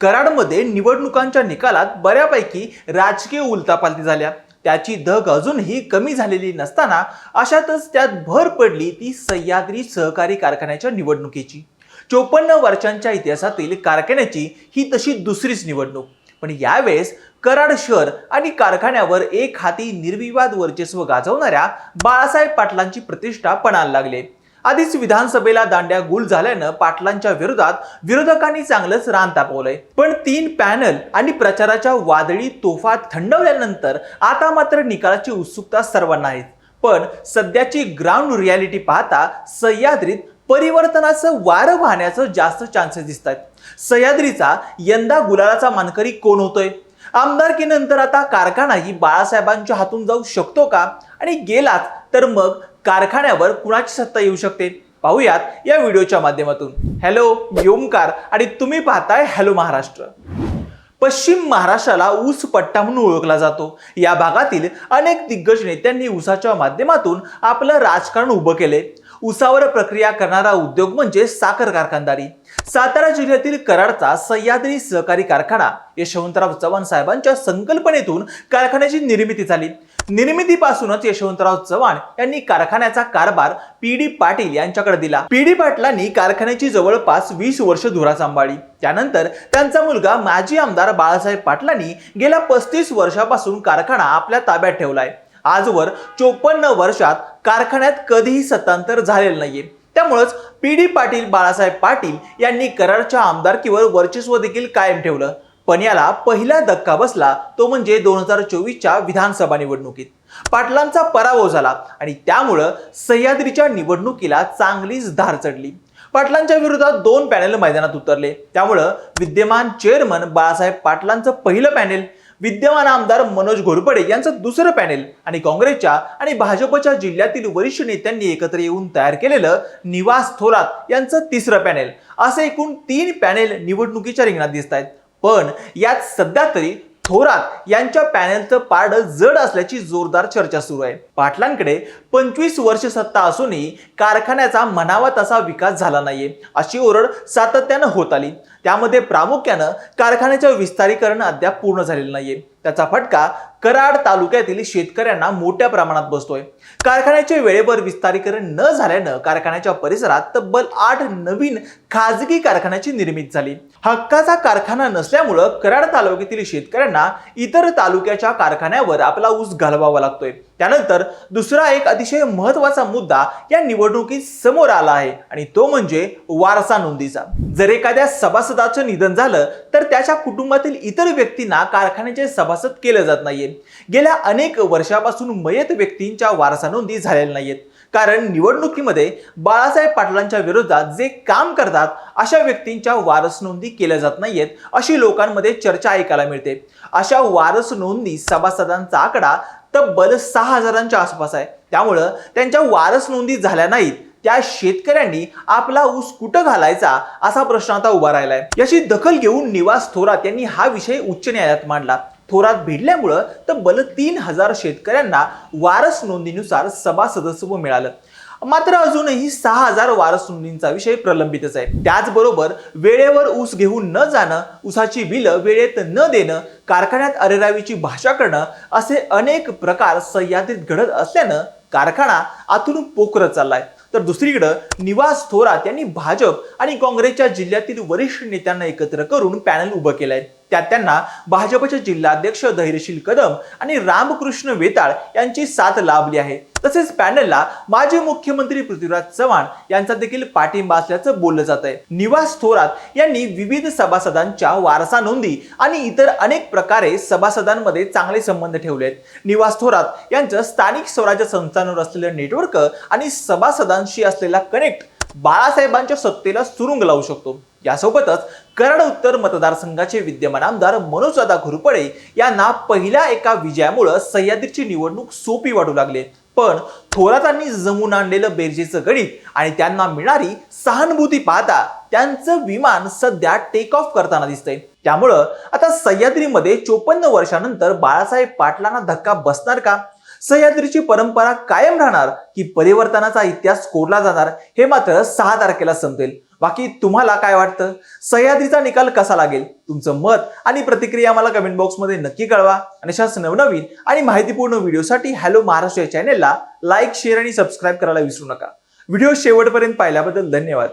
कराडमध्ये निवडणुकांच्या निकालात बऱ्यापैकी राजकीय उलतापालती झाल्या. त्याची धग अजूनही कमी झालेली नसताना अशातच त्यात भर पडली ती सह्याद्री सहकारी कारखान्याच्या निवडणुकीची. चोपन्न वर्षांच्या इतिहासातील कारखान्याची ही तशी दुसरीच निवडणूक. पण यावेळेस कराड शहर आणि कारखान्यावर एक हाती निर्विवाद वर्चस्व गाजवणाऱ्या बाळासाहेब पाटलांची प्रतिष्ठा पणाला लागले. आधीच विधानसभेला दांड्या गुल झाल्यानं पाटलांच्या विरोधात विरोधकांनी चांगलंच रान तापवलंय. पण तीन पॅनल आणि प्रचाराच्या वादळी तोफा थंडवल्यानंतर आता मात्र निकालाची उत्सुकता सर्वांना आहे. पण सध्याची ग्राउंड रियालिटी पाहता सह्याद्रीत परिवर्तनाचं वारं वाहण्याचं जास्त चान्सेस दिसत आहेत सह्याद्रीचा यंदा गुलालाचा मानकरी कोण होतोय? आमदारकीनंतर आता कारखानाही बाळासाहेबांच्या हातून जाऊ शकतो का? आणि गेलाच तर मग कारखान्यावर कुणाची सत्ता येऊ शकते? पाहूयात या व्हिडिओच्या माध्यमातून. हॅलो योमकार आणि तुम्ही पाहताय हॅलो महाराष्ट्र. पश्चिम महाराष्ट्राला ऊस पट्टा म्हणून ओळखला जातो. या भागातील अनेक दिग्गज नेत्यांनी ऊसाच्या माध्यमातून आपलं राजकारण उभं केले. उसावर प्रक्रिया करणारा उद्योग म्हणजे साखर कारखानदारी. सातारा जिल्ह्यातील कराडचा सह्याद्री सहकारी कारखाना यशवंतराव चव्हाण साहेबांच्या संकल्पनेतून कारखान्याची निर्मिती झाली. निर्मितीपासूनच यशवंतराव चव्हाण यांनी कारखान्याचा कारभार पी डी पाटील यांच्याकडे दिला. पी डी पाटलांनी कारखान्याची जवळपास वीस वर्ष धुरा सांभाळली. त्यानंतर त्यांचा मुलगा माजी आमदार बाळासाहेब पाटलांनी गेल्या पस्तीस वर्षापासून कारखाना आपल्या ताब्यात ठेवलाय. आजवर चोपन्न वर्षात कारखान्यात कधीही सत्तांतर झालेलं नाहीये. त्यामुळेच पी डी पाटील बाळासाहेब पाटील यांनी कराडच्या आमदारकीवर वर्चस्व देखील कायम ठेवलं. पण याला पहिला धक्का बसला तो म्हणजे दोन हजार चोवीसच्या विधानसभा निवडणुकीत. पाटलांचा पराभव झाला आणि त्यामुळं सह्याद्रीच्या निवडणुकीला चांगलीच धार चढली. पाटलांच्या विरोधात दोन पॅनेल मैदानात उतरले. त्यामुळं विद्यमान चेअरमन बाळासाहेब पाटलांचं पहिलं पॅनेल विद्यमान आमदार मनोज घोरपडे यांचं दुसरं पॅनेल आणि काँग्रेसच्या आणि भाजपच्या जिल्ह्यातील वरिष्ठ नेत्यांनी एकत्र येऊन तयार केलेलं निवास थोरात यांचं तिसरं पॅनेल. असं एकूण तीन पॅनेल निवडणुकीच्या रिंगणात दिसत आहेत पण यात सध्या तरी थोरात यांच्या पॅनलचं पारड जड असल्याची जोरदार चर्चा सुरू आहे. पाटलांकडे पंचवीस वर्ष सत्ता असूनही कारखान्याचा म्हणावा तसा विकास झाला नाहीये अशी ओरड सातत्यानं होत आली. त्यामध्ये प्रामुख्यानं कारखान्याचं विस्तारीकरण अद्याप पूर्ण झालेलं नाहीये. त्याचा फटका कराड तालुक्यातील शेतकऱ्यांना मोठ्या प्रमाणात बसतोय. कारखान्याचे वेळेवर विस्तारीकरण न झाल्यानं कारखान्याच्या परिसरात तब्बल आठ नवीन खाजगी कारखान्याची निर्मिती झाली. हक्काचा कारखाना नसल्यामुळं कराड तालुक्यातील शेतकऱ्यांना इतर तालुक्याच्या कारखान्यावर आपला ऊस घालवावा लागतोय. त्यानंतर दुसरा एक अतिशय महत्त्वाचा मुद्दा या निवडणुकीत समोर आला आहे आणि तो म्हणजे वारसा नोंदीचा. जर एखाद्या सभासदाचं निधन झालं तर त्याच्या कुटुंबातील इतर व्यक्तींना कारखान्याचे सभासद केलं जात नाहीये. गेल्या अनेक वर्षापासून मयत व्यक्तींच्या वारसा नोंदी झालेल्या नाहीयेत. कारण निवडणुकीमध्ये बाळासाहेब पाटलांच्या विरोधात जे काम करतात अशा व्यक्तींच्या वारस नोंदी केल्या जात नाहीयेत अशी लोकांमध्ये चर्चा ऐकायला मिळते. अशा वारस नोंदी सभासदांचा आकडा तब्बल सहा हजारांच्या आसपास आहे. त्यामुळं त्यांच्या वारस नोंदी झाल्या नाहीत. त्या शेतकऱ्यांनी आपला ऊस कुठं घालायचा असा प्रश्न आता उभा राहिलाय. याची दखल घेऊन निवास थोरात यांनी हा विषय उच्च न्यायालयात मांडला. थोरात भिडल्यामुळं तब्बल तीन हजार शेतकऱ्यांना वारस नोंदीनुसार सभा सदस्यत्व मिळालं. मात्र अजूनही सहा हजार वारसुंदींचा विषय प्रलंबितच आहे. त्याचबरोबर वेळेवर ऊस घेऊन न जाणं ऊसाची बिलं वेळेत न देणं कारखान्यात अरेरावीची भाषा करणं असे अनेक प्रकार सह्याद्रीत घडत असल्यानं कारखाना आतून पोखरत चाललाय. तर दुसरीकडं निवास थोरात यांनी भाजप आणि काँग्रेसच्या जिल्ह्यातील वरिष्ठ नेत्यांना एकत्र करून पॅनल उभं केलंय. त्यात त्यांना भाजपचे जिल्हाध्यक्ष धैर्यशील कदम आणि रामकृष्ण वेताळ यांची साथ लाभली आहे. तसेच पॅनलला माजी मुख्यमंत्री पृथ्वीराज चव्हाण यांचा देखील पाठिंबा असल्याचं बोललं जात आहे. निवास थोरात यांनी विविध सभासदांच्या वारसा नोंदी आणि इतर अनेक प्रकारे सभासदांमध्ये चांगले संबंध ठेवले आहेत. निवास थोरात यांचं स्थानिक स्वराज्य संस्थांवर असलेलं नेटवर्क आणि सभासदांशी असलेला कनेक्ट बाळासाहेबांच्या सत्तेला सुरुंग लावू शकतो. यासोबतच कराड उत्तर मतदारसंघाचे विद्यमान आमदार मनोजदादा घुरपडे यांना पहिल्या एका विजयामुळं सह्याद्रीची निवडणूक सोपी वाटू लागले. पण थोरातांनी जमून आणलेलं बेरजेचं गणित आणि त्यांना मिळणारी सहानुभूती पाहता त्यांचं विमान सध्या टेक ऑफ करताना दिसतंय. त्यामुळं आता सह्याद्रीमध्ये चोपन्न वर्षानंतर बाळासाहेब पाटलांना धक्का बसणार का? सह्याद्रीची परंपरा कायम राहणार की परिवर्तनाचा इतिहास कोरला जाणार हे मात्र सहा तारखेला समजेल बाकी तुम्हाला काय वाटतं? सह्याद्रीचा निकाल कसा लागेल? तुमचं मत आणि प्रतिक्रिया मला कमेंट बॉक्समध्ये नक्की कळवा. आणि अशाच नवनवीन आणि माहितीपूर्ण व्हिडिओसाठी हॅलो महाराष्ट्र या चॅनेलला लाईक शेअर आणि सबस्क्राईब करायला विसरू नका. व्हिडिओ शेवटपर्यंत पाहिल्याबद्दल धन्यवाद.